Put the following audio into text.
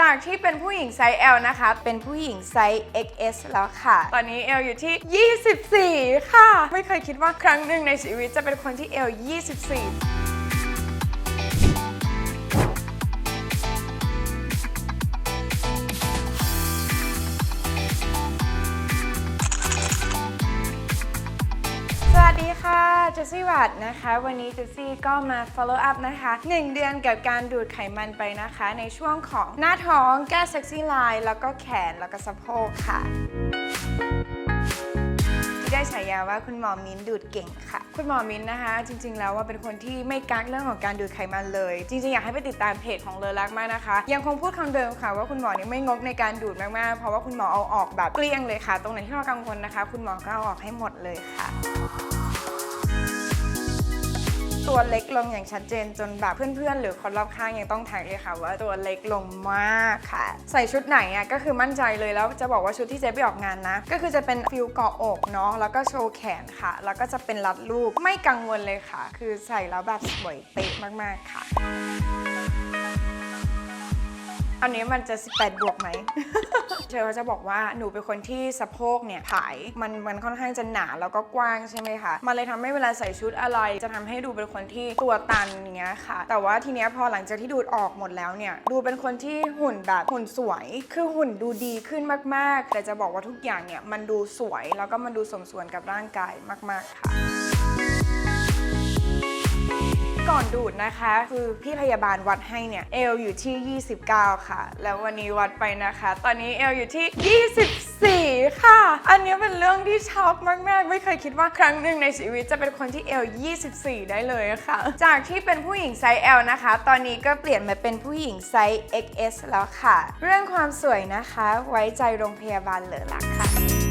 จากที่เป็นผู้หญิงไซส์ L นะคะ เป็นผู้หญิงไซส์ XS แล้วค่ะ ตอนนี้ L อยู่ที่ 24 ค่ะ ไม่เคยคิดว่าครั้งหนึ่งในชีวิตจะเป็นคนที่ L 24 เจสซี่วัตนะคะ วันนี้เจสซี่ก็มา follow up นะคะ 1 เดือนกับการดูดไขมันไปนะคะ ในช่วงของหน้าท้องแก้เซ็กซี่ไลน์แล้วก็แขนแล้วก็สะโพกค่ะได้ฉายาว่าคุณหมอมิ้นดูดเก่งค่ะ คุณหมอมิ้นนะคะ จริง ๆ แล้วว่าเป็นคนที่ไม่กักเรื่องของการดูดไขมันเลย จริง ๆ อยากให้ไปติดตามเพจของเลอรักมากนะคะ ยังคงพูดคำเดิมค่ะ ว่าคุณหมอนี่ไม่งกในการดูดมากๆ เพราะว่าคุณหมอเอาออกแบบเกลี้ยงเลยค่ะ ตรงไหนที่เรากังวลนะคะ คุณหมอก็เอาออกให้หมดเลยค่ะ ตัวเล็กลงอย่างชัดเจนจนแบบเพื่อนๆ หรือคนรอบข้างยังต้องทักเลยค่ะ ว่าตัวเล็กลงมากค่ะ ใส่ชุดไหนอะก็คือมั่นใจเลยแล้วจะบอกว่าชุดที่เจ๊ไปออกงานนะ ก็คือจะเป็นฟิลเกาะอกเนาะแล้วก็โชว์แขนค่ะ แล้วก็จะเป็นรัดรูปไม่กังวลเลยค่ะ คือใส่แล้วแบบสวยเป๊ะมากๆค่ะ อันนี้มันจะ 18 บวกไหมเชอจะบอกว่าหนูเป็นคนที่สะโพกเนี่ยผายมันมันค่อนข้างจะหนาแล้วก็กว้างใช่ไหมคะ มันเลยทำให้เวลาใส่ชุดอะไร จะทำให้ดูเป็นคนที่ตัวตันอย่างเงี้ยค่ะ แต่ว่าทีเนี้ยพอหลังจากที่ดูดออกหมดแล้วเนี่ย ดูเป็นคนที่หุ่นแบบหุ่นสวย คือหุ่นดูดีขึ้นมาก ๆ แต่จะบอกว่าทุกอย่างเนี่ยมันดูสวยแล้วก็มันดูสมส่วนกับร่างกายมาก ๆ ค่ะ อนดูดนะคะ คือพี่พยาบาลวัดให้เนี่ยเอลอยู่ที่ 29 ค่ะ แล้ววันนี้วัดไปนะคะ ตอนนี้เอลอยู่ที่ 24 ค่ะ อันนี้เป็นเรื่องที่ช็อกมากๆ ไม่เคยคิดว่าครั้งหนึ่งในชีวิตจะเป็นคนที่เอล24 ได้เลยค่ะ จากที่เป็นผู้หญิงไซส์ L นะคะ ตอนนี้ก็เปลี่ยนมาเป็นผู้หญิงไซส์ XS แล้วค่ะ เรื่องความสวยนะคะ ไว้ใจโรงพยาบาลเหลือหลักค่ะ